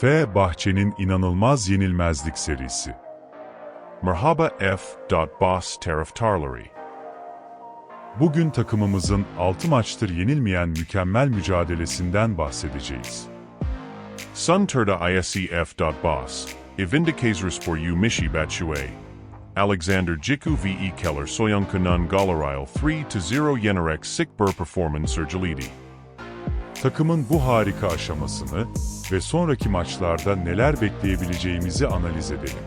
F. Bahçe'nin inanılmaz yenilmezlik serisi. Merhaba F. Boss Taraftarları. Bugün takımımızın 6 maçtır yenilmeyen mükemmel mücadelesinden bahsedeceğiz. Sun Turda ISCF. Boss. Evindicators for you Mishi Batchue. Alexander Jiku VE Keller Soyun Kanan Galarail 3-0 Yenerek Sikbur Performance Sergelidi. Takımın bu harika aşamasını ve sonraki maçlarda neler bekleyebileceğimizi analiz edelim.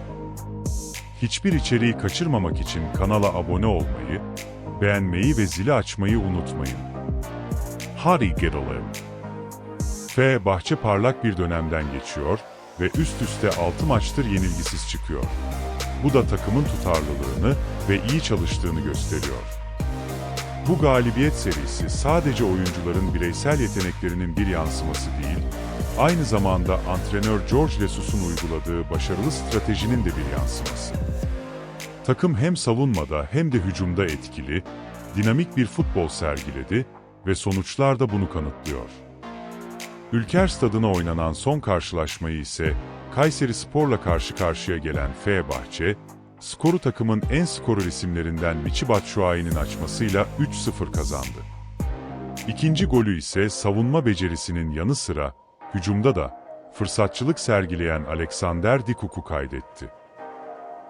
Hiçbir içeriği kaçırmamak için kanala abone olmayı, beğenmeyi ve zili açmayı unutmayın. Hadi gidelim. F. Bahçe parlak bir dönemden geçiyor ve üst üste 6 maçtır yenilgisiz çıkıyor. Bu da takımın tutarlılığını ve iyi çalıştığını gösteriyor. Bu galibiyet serisi sadece oyuncuların bireysel yeteneklerinin bir yansıması değil, aynı zamanda antrenör George Lesus'un uyguladığı başarılı stratejinin de bir yansıması. Takım hem savunmada hem de hücumda etkili, dinamik bir futbol sergiledi ve sonuçlar da bunu kanıtlıyor. Ülker Stadı'na oynanan son karşılaşmayı ise Kayseri Spor'la karşı karşıya gelen F. skoru takımın en skorur isimlerinden Michi Batshuayi'nin açmasıyla 3-0 kazandı. İkinci golü ise savunma becerisinin yanı sıra hücumda da fırsatçılık sergileyen Alexander Dikuk'u kaydetti.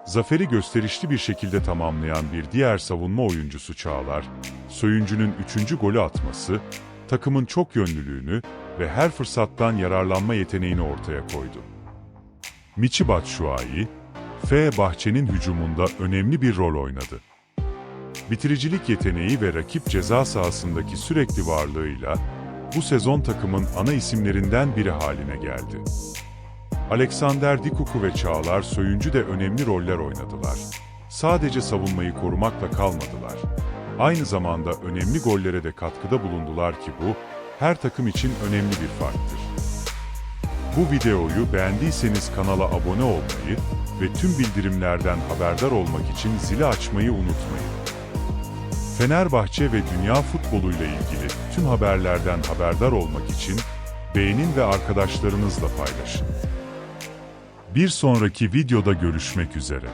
Zaferi gösterişli bir şekilde tamamlayan bir diğer savunma oyuncusu Çağlar, Söyüncü'nün üçüncü golü atması, takımın çok yönlülüğünü ve her fırsattan yararlanma yeteneğini ortaya koydu. Michi Batshuayi, F. Bahçe'nin hücumunda önemli bir rol oynadı. Bitiricilik yeteneği ve rakip ceza sahasındaki sürekli varlığıyla bu sezon takımın ana isimlerinden biri haline geldi. Alexander Dikuku ve Çağlar Söyüncü de önemli roller oynadılar. Sadece savunmayı korumakla kalmadılar. Aynı zamanda önemli gollere de katkıda bulundular ki bu, her takım için önemli bir farktır. Bu videoyu beğendiyseniz kanala abone olmayı ve tüm bildirimlerden haberdar olmak için zili açmayı unutmayın. Fenerbahçe ve dünya futboluyla ilgili tüm haberlerden haberdar olmak için beğenin ve arkadaşlarınızla paylaşın. Bir sonraki videoda görüşmek üzere.